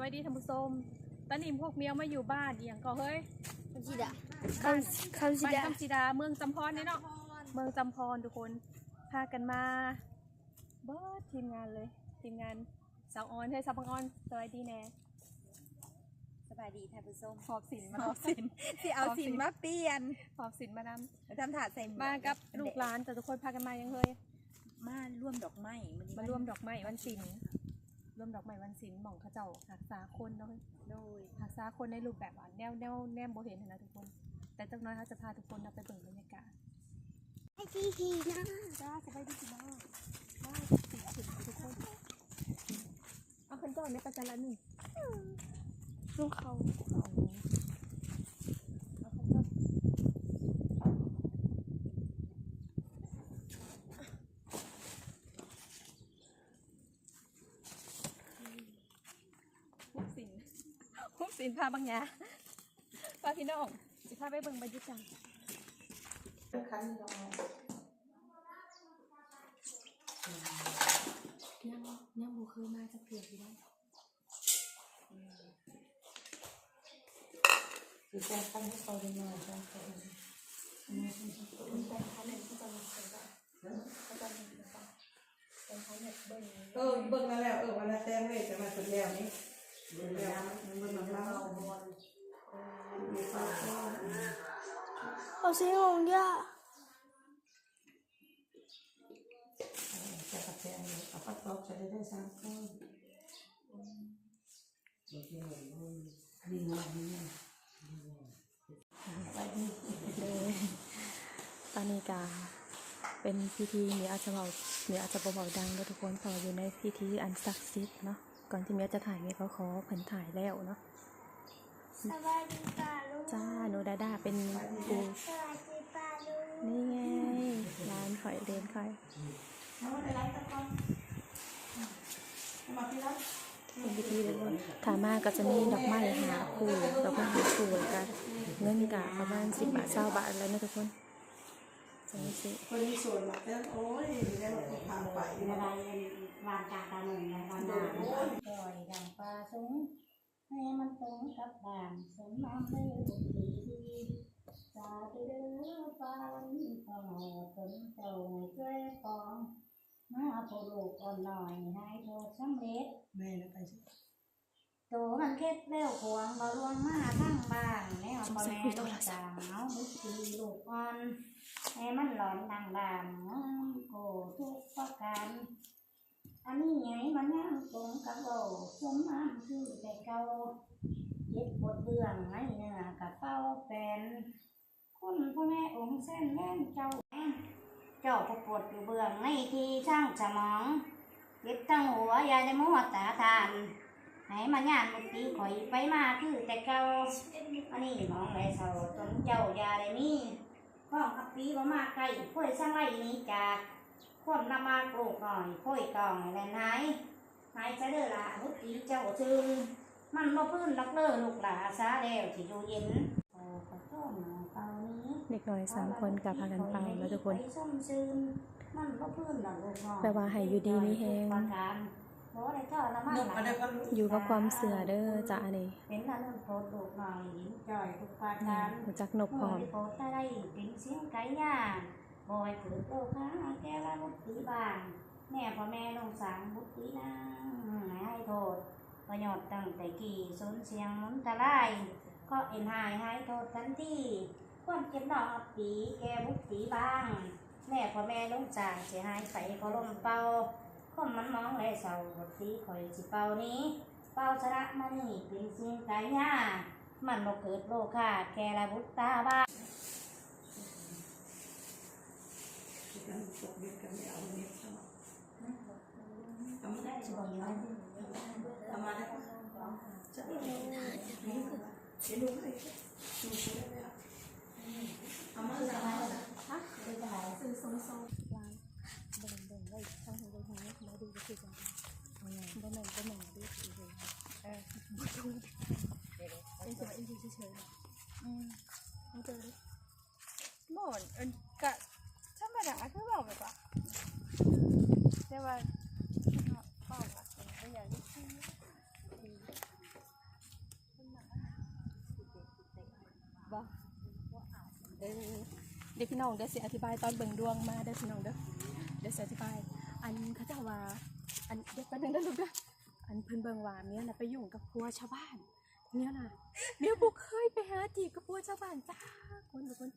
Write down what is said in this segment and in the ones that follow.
วัสดีท่านผู้ชมตอนนี้พวกเมียวมาอยู่บ้านเอียงก็เฮ้ยคำสิดาบ้านคำสิบ้านดาคำสีดาเมืองจำพรเนี่ยเนาะเมืองจำพรทุกคนพากันมาเบิดทีมงานเลย ทีมงานสาวออนเฮ้ยสาวบังออนสวัสดีแน่สบายดีท่านผู้ชมหอบสินมาหอบสินที่เอาสินมาเปลี่ยนหอบสินมานแล้วทำถาดใส่หำมากับลูกหลานแต่ทุกคนพากันมายังเฮยมาร่วมดอกไม้มันมาร่วมดอกไม้วันศิลป์ ร่วมดอกไม้วันศิลป์หม่องเขาเจ้ารักษาคนเนาะโดยรักษาคนในรูปแบบว่าแนวแนวแนวโบเห็นนะทุกคน แต่จักหน้อยเขาจะพาทุกคนเราไปเบิ่งบรรยากาศไอ้ที่ทีนะจ้าสบายดีสิน้องว้าวสิสิทุกคนเอาคนก่อนในประจันละหนึ่งลูกเขาเอาเอาคนก่อนฮุบสินฮุบ สินพาบางยาพาพี่น้องสิพาไปเบิ่งบรรยากาศยังยังบ่เคยมาจากเถื่อนอยู่ได้คือแจ้งตั้งให้เขาได้มาแจ้งเขาเองเป็นแฟนเขาเนี่ยเขาจะมีคนบ้างเขาจะมีคนบ้างเป็นเขาเนี่ยเบิ้ลเออเบิ่งแล้วแล้วเออวันละแจ้งเลยจะมาสุดแล้วนี่ เบิ่งแล้อาก็เอาสิงย่าจะกระแทงเอาปัดตอกจะได้ได้สามคนโอนี่ไปดีเลยตอนนี้กาเป็นพิธีเมีอาจจะเบาเมีอาจจะเบาๆดังแล้วทุกคนเพออยู่ในพิธีอันศักดิ์สิทธิ์เนาะ ก่อนที่เมียจะถ่ายเมียเขาขอเพิ่นถ่ายแล้วเนาะสบายดีป่าลูกจ้าหนูดาดาเป็นปูสบายดีป่าลูกนี่ไงร้านข่อยเดนข่อยเอาไปไล่ตะกอนมาพี่รักเป็นพิธีเลยทุกคนถามาก็จะมีดอกไม้หาคู่ดอกไม้หาคู่กันเงินกะประมาณสิบบาทเศร้าบาทแล้วนะทุกคน จะไม่ซื้อคนมีส่วนมาแล้วโอ้ยได้มาพาไปในรายวานจากการหนึ่งในวันนาปล่อยดังปลาสูงให้มันตรงกับด่านสมน้ำเลยบุตรีสาธุเด้อฟ้าวันพอสมเจ้าช่วยฟองมาโปลูกอ่อนหน่อยให้โทษสำเร็จแม่นะไปสิ โตมันเค็ดเร็วขวางบาลวงมาทั้งบ้านแม่พ่อแม่ลูกจางเอาบุตรีลูกอ่อนให้มันหลอนดังด่างโกทุกประการอันนี้ไงมันนั่งตรงกับเราสมน้ำคือแต่เก่าเย็บปวดเบื้องให้เนื้อกับเป้าแฟนคุณพ่อแม่องค์เส้นแม่นเจ้าเจ้าผู้ปวดอยู่เบื้องในที่ช่างสมองเจ็บทั้งหัวยาได้มัวตาทาน ให้มันยานมุตีข่อยไปมาคือแต่เก่าอันนี้มองไรเสาตนเจ้ายาได้มีข้องกับปีบ่มาไกลค่อยสร้างไรนี้จากคนนำมาปลูกหน่อยค่อยกองแลนหายหายจะเด้อละมุตีเจ้าชื่นมันบ่พื้นลักเด้อลูกหลาซาแล้วที่อยู่เย็นเด็กน้อยสามคนกับพากันไปแล้วทุกคนแปลว่าให้อยู่ดีมีแฮง ประการบ่ได้ทอดละมันนกอะไรก็อยู่กับความเสือเด้อจ้าอันนี้เป็นอันนั้นโพดลูกหน่อยหญิงจ่อยทุกประการรู้จักนกพร้อมโพดได้เป็นเสียงไก่ย่างบอยถือโตค้าแก้ว่าบุตรีบ้านแม่พ่อแม่ลงสางบุตรีนางให้โทษประโยชน์ตั้งแต่กี่สูญเสียงมุนตะไลก็เอ็นหายหายโทษทันทีความเจ็บหนองอับปีแกบุตรีบ้างแม่พ่อแม่ลงสางเสียหายไข่ก็ลมเป่า คมมันมองเลยเศร้าบุตรีข่อยสิเป่านี้เป่าชนะมันนี่เป็นสิ่งไก่ย่ามันบ่เกิดโลคาแกละบุตตาบ้ากันตกเบ็ดกันไม่เอาเบ็ดเข้าทำได้จะบอกอยู่ว่าทำมาได้จะเดี๋ยวดูให้ดูช่วยได้เอามาจากไหนฮะดูจะหายซื้อโซโได้หนึ่งได้หนึ่งด้วยเฉยเออไม่ต้องเป็นสวยอีกเฉยๆอืมไม่เจอเลยหมอนเอ็นกะธรรมดาคือแบบแบบว่าแต่ว่าพ่อว่าเป็นอย่างนี้บ่เด้เด็กพี่น้องเดี๋ยเสียอธิบายตอนเบิ่งดวงมาเด้พี่น้องเด้อเดี๋ยเสียอธิบาย อันเขาจะว่า อันเดี๋ยวแป๊บนึงนะลูกเด้ออันเพิ่นเบิ่งว่าเมียน่ะไปยุ่งกับผัวชาวบ้านเมียน่ะเมียบ่เคยไปหาจีบกับผัวชาวบ้านจ้าคนทุกคน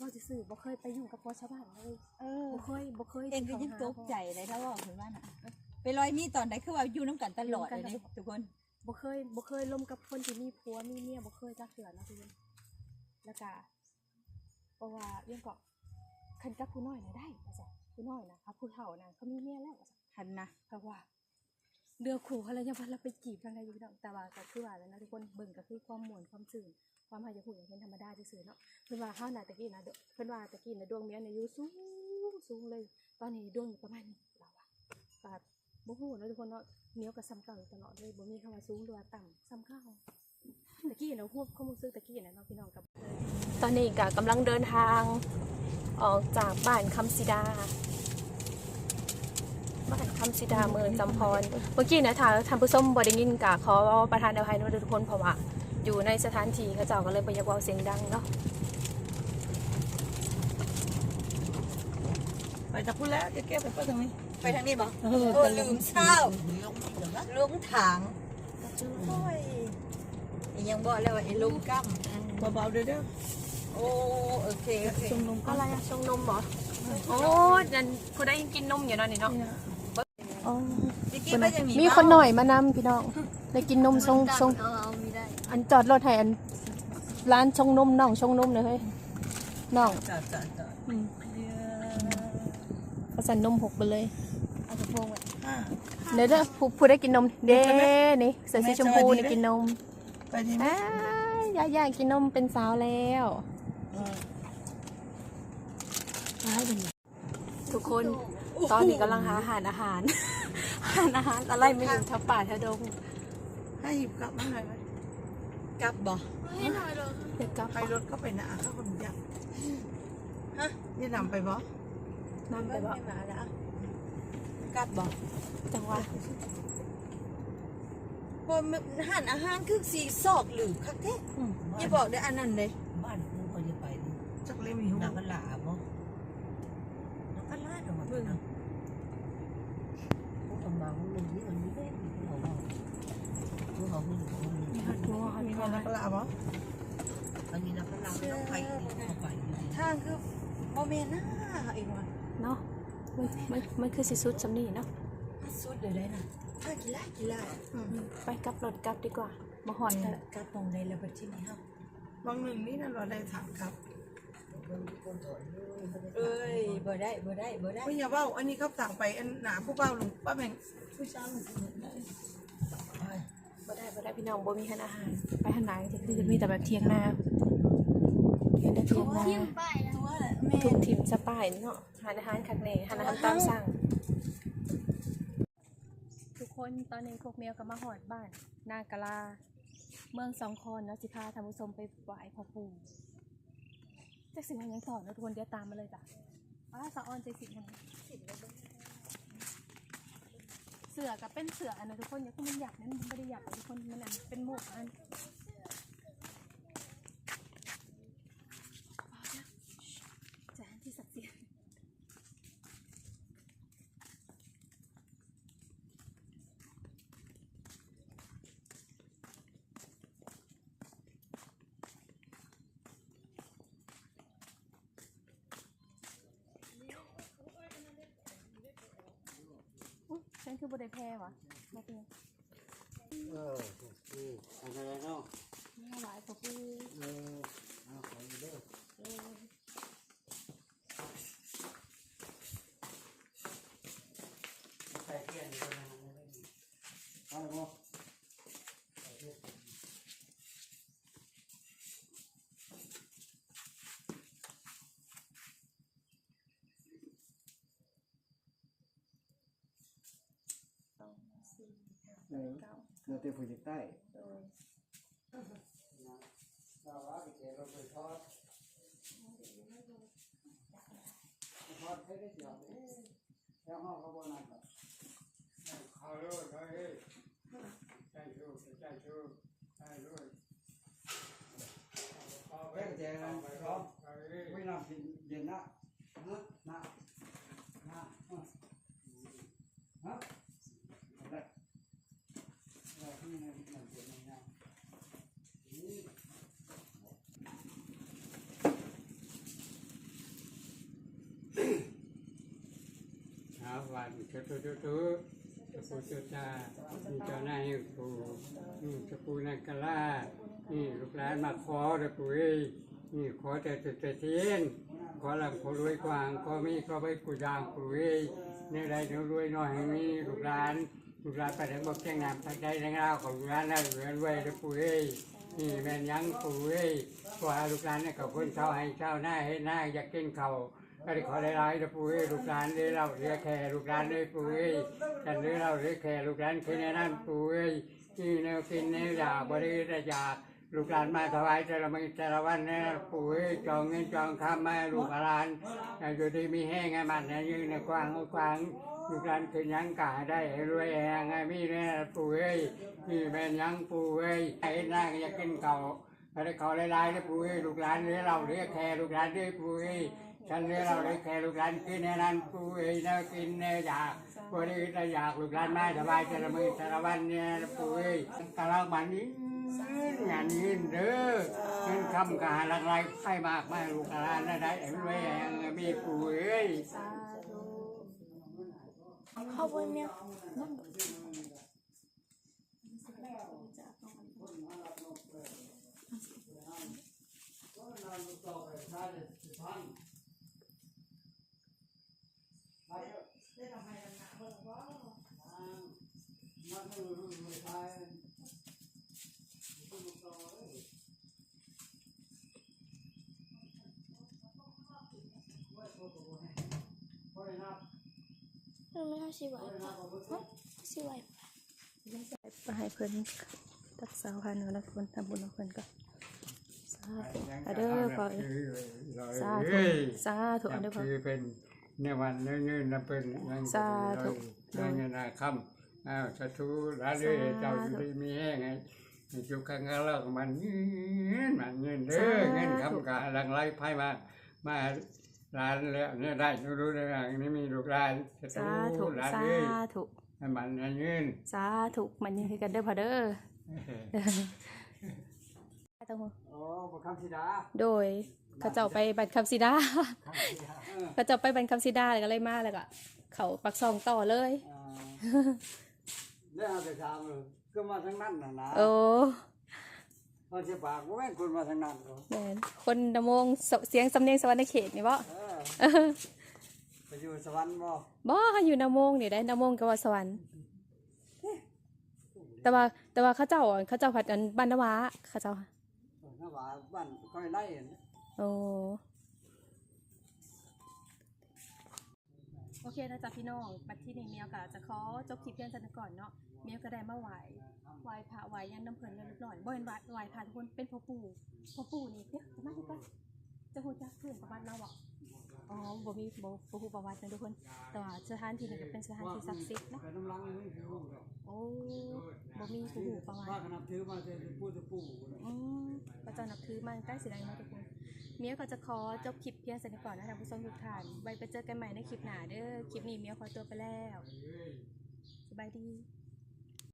ว่าจะสื่อบ่เคยไปยุ่งกับผัวชาวบ้านเลยเออบ่เคยบ่เคยเองก็ยังตกใจเลยถ้าว่าเห็นว่าน่ะไปลอยมีตอนไหนคือว่าอยู่น้ำกันตลอดเลยนี่ทุกคนบ่เคยบ่เคยล่มกับคนที่มีผัวมีเมียบ่เคยจักเทื่อนะทุกคนแล้วก็เพราะว่าเรื่องก็คันกับผู้น้อยน่ะได้ว่าซั่นผู้น้อยน่ะครับผู้เฒ่าน่ะเขามีเมียแล้วว่า ซั่นทันนะเพราะว่าเรือขู่เขาแล้วยังว่าเราไปจีบทางใดอยู่พี่น้องแต่ว่าก็คือว่าแล้วนะทุกคนเบิ่งก็คือความหมวนความซื่นความหายาหูอย่างเป็นธรรมดาซื่อเนาะเพิ่นว่าเฮาน่ะตะกี้นะเด้อเพิ่นว่าตะกี้นะดวงเมียน่ะอยู่สูงสูงเลย ตอนนี้ดวงอยู่ประมาณนี้เราอะก็บ่ฮู้เนะทุกคนเนาะเนี้ยกับซ้ำเก่าอยู่ตลอดเลยบ่มีคำว่าสูงหรือว่าต่ำซ้ำเก่าตะกี้นะฮู้ความรู้สึกตะกี้นะเนาะพี่น้องกับตอนนี้ก็กำลังเดินทางออกจากบ้านคำสิดา บ้านคำสิดาเมืองจำพร เมื่อกี้นะถ้าท่านผู้ชมบไดิยินกะขอประทานอภัยนะทุกคนเพราะว่าอยู่ในสถานที่เขาเจ้าก็เลยบ่อยากเว้าเสียงดังเนาะไปจากพูดแล้วจะเก็บไปเพื่อตรงนี้ไปทางนี้บ่เออโอ้ลืมเศร้าลุงถางโอ้ยยังบอกแล้วว่าไอ้ลุงกั้มเบาๆเด้อเด้อโอ้โอเคโอเคชมนมก็อะไรอะชงนมเหรอโอ้ยันผู้ได้กินนมอยู่เนาะนี่เนาะ พี่กี้ก็ยังมีมีคนหน่อยมานำพี่น้องได้กินนมชงชงเอาเอามีได้อันจอดรถให้อันร้านชงนมน้องชงนมเลยเฮ้ยน้องจัดจัดจัดอืมเขาสั่นนมหกไปเลยเอาสะโพกไว้อ่าเดี๋ยวเด้อผู้ผู้ได้กินนมเด้นี่เสื้อสีชมพูนี่กินนมไปดีไหมอ้ายยายากินนมเป็นสาวแล้วทุกคน ตอนนี้กำลังหาอาหารอาหารอาหารอาหารอะไรไม่รู้แถวป่าแถวดงให้หยิบกลับมาหน่อยไหมกลับบ่ไม่หน่อยเลยเด็กกลับไปรถก็ไปนะข้าคนยักฮะนี่นำไปบ่นำไปบ่มาแล้วกลับบ่จังหวะพอหันอาหารคือสีซอกหรือคักแท้อย่าบอกได้อันนั้นเลย บ้านกูก็จะไปนี่ จักเล่มหิว นักก็หลาบ่นักก็ลาดออกมาเนาะกูทำมากูเลยนี่มันไม่ได้กูเอาว่ากูเอาผู้หญิงคนนึง หัดหัวหัด มี หั คน ว นักลาบ่ อันนี้นักก็ลาไม่ต้องไปเข้าไปอยู่ดี ทางคือบ่แม่นหน้าไอ้วะเนาะมันมันมันคือสิสุดสำนีเนาะสุดเลยได้นะถ้ากีฬากีฬาไปกลับรถกลับดีกว่ามาหอดเถอะกลับตรงในระเบิดที่นี่เฮาบางหนึ่งนี่นั่นเราได้ถามครับเอ้ยบ่ได้บ่ได้บ่ได้ไม่อย่าเว่าอันนี้เขาสั่งไปอันหนาผู้เบ้าหลวงป้าแมงผู้เช้าลวงปู่ได้บ่ได้บ่ได้พี่น้องบ่มีหันอาหารไปหันไหนจะคือจะมีแต่แบบเทียงนา เห็นแต่เทียงนาเที่ยงไปนะตัวแม่ทุกทีมสปายเนาะหานอาหารคักแน่หานอาหารตามสั่ง ทุกคนตอนนี้พวกเมียก็มาหอดบ้าน นากะลา เมืองสองคอนเนาะสิพาท่านผู้ชมไปไหว้พ่อปู่จักสิวันยังต่อเนาะทุกคนเดี๋ยวตามมาเลยจ้ะอ้าสะออนใจสิมันเสือกับเป็นเสืออันนะทุกคนอย่าคุณมันหยับนั้นมันไม่ได้หยับอะทุกคนมันอันเป็นหมวกอันเอาเถอะแจะที่ศักดิ์สิทธิ์ อุ๊ยฉันคือบไดแพ้วะมาเป็นเออนี่อะไรเนาะไม่หลายกับพี่เออเอาขออยู่เด้อใส่เทียนอยู่นะเอาเนาะ สองสี่ห้า เออเก้าเนื้อเตียผู้จิตใต้โดยเราว่าไปเจอเราไปทอดทอดให้ได้เสียวแล้วห้องเขาบอกนั่นก็เขาเลยเขาเฮ้ยใจชูใจชูใจชูเว้ยแจงไปร้อมไม่นำกินเย็นวัสดีเจ้าตัวเจ้าตัวเจ้าปูเจ้าตานี่เจ้านายปูนี่เจ้าปู่นักกะลานี่ลูกหลานมาขอเด้อปูเอ้ยนี่ขอแต่จุดแต่เทียนขอหลำขอรวยกวางขอมีขอไปกูยางปูเอ้ยในใดเดี๋ยวรวยหน่อยให้มีลูกหลานลูกหลานไปถึงบอกแจ้งนามไปได้ทั้งเราของลูกหลานนั่นรวยรวยเด้อปูเอ้ยนี่แม่นยังปูเอ้ยขอลูกหลานเนี่ยกับคนเช่าให้เช่าหน้าให้หน้าอยากกินเขา ก็ได้ขอได้ร้ายนะปุ้ยลูกหลานได้เราเรียกแค่ลูกหลานได้ปุ้ยกันได้เราเรียกแค่ลูกหลานคือในนั้นปุ้ยที่แนวกินแนวอยากบริได้อยากลูกหลานมาถวายแต่ละมื้อแต่ละวันเนี่ยปุ้ยจองเงินจองคำมาลูกหลานอยู่ดีมีแห้งไงมันนะยืนในกว้างกว้างลูกหลานคือยังกาได้รวยแหงไงมีเนี่ยปุ้ยนี่แม่นยังปุ้ยไอ้หน้าก็อยากกินเก่าได้ขอได้ร้ายนะปุ้ยลูกหลานเรียเราเรียกแค่ลูกหลานด้วยปุ้ย ฉันเรียกเราได้แค่ลูกหลานกินในนั้นกูเองนะกินเนยอยากกูได้แต่อยากลูกหลานไมาสบายแต่ละมือแต่ละวันเนี่ยกูเองกำลังมันนี้งานนี้เด้อเงินคำกาหลักไรไฟมากไมาลูกหลานได้เอ็มไว้ยังมีกูเอ้ยสาธุเข้าไปเนี่ย มันไม่เอาสิไหวปะฮะสิไหวปะไปให้เพิ่นตักสาวพันธุ์แล้วคนทำบุญกับเพิ่นก็สาธุอะเด้อขอสาธุสาธุอะเด้อพ่อคือเป็นในวันนี้นี่นะเป็นยังสาธุยังเงินนาคำอ้าวสาธุร้านเลยเจ้าอยู่ดีมีแห้งไงจุกขังกะเลิกมันเงินมันเงินเด้อเงินคำกะหลังไรไพ่มามา ร้านแล้วเนี่ยได้รู้ได้อย่างนี้มีลูกร้านสาสาธุธุร้านสาเลยธุให้มันเงินสาธุมันยังคือกันเด้อพ่อเด้อต้องโอ้ประคำธิดาโดยเขาเจ้าไปบันคำซิดาเขาเจ้าไปบันคำซิดาแล้วก็เลยมาแล้วก็เขาปักซองต่อเลยเนี่ยเอาแต่ชามเลยก็มาทั้งนั้นนะนะโอ้เราจะปากว่าแม่นคนมาทั้งนั้นเหรอแม่นคนดำมงสเสียงสำเนียงสวรรค์เขตนี่บ่เออ ไปอยู่สวรรค์บ่บ่เขาอยู่นำมงนี่ได้นำมงกับว่าสวรรค์แต่ว่าแต่ว่าเขาเจ้าอะเขาเจ้าผัดกันบ้านนาวาเขาเจ้าถ้าว่าบ้านค่อยไล่นะโอ้โอเคนะจ๊ะพี่น้องบัดที่นี่เมียวก็จะขอจบคลิปเพียงเท่านี้ก่อนเนาะเมียวก็ได้มาไหว้ไหว้พระไหว้ยันน้ำเพลินกันเรียบร้อยบ่เห็นว่าไหว้พระทุกคนเป็นพ่อปู่พ่อปู่นี่เดี๋ยวจะมาดูกัน จะฮู้จักเพื่อนประวัติเราบ่อ๋อบ่มีบ่บ่ฮู้ประวัตินะทุกคน แต่ว่าสถานที่นี้ก็เป็นสถานที่ศักดิ์สิทธิ์เนาะแต่น้ำลังนี่คือลูกดอกโอ้บ่มีผู้ฮู้ประวัว่าติขนาดถือมาจะพูดจะปู่เลยอืมพระเจ้านับถือมันใกล้สิได้เนาะทุกคนเมียเขาจะขอจบคลิปเพียงเท่านี้ก่อนนะท่านผู้ชมทุกท่านไว้ไปเจอกันใหม่ในคลิปหน้าเด้อ คลิปนี้เมียขอตัวไปแล้ว สบายดี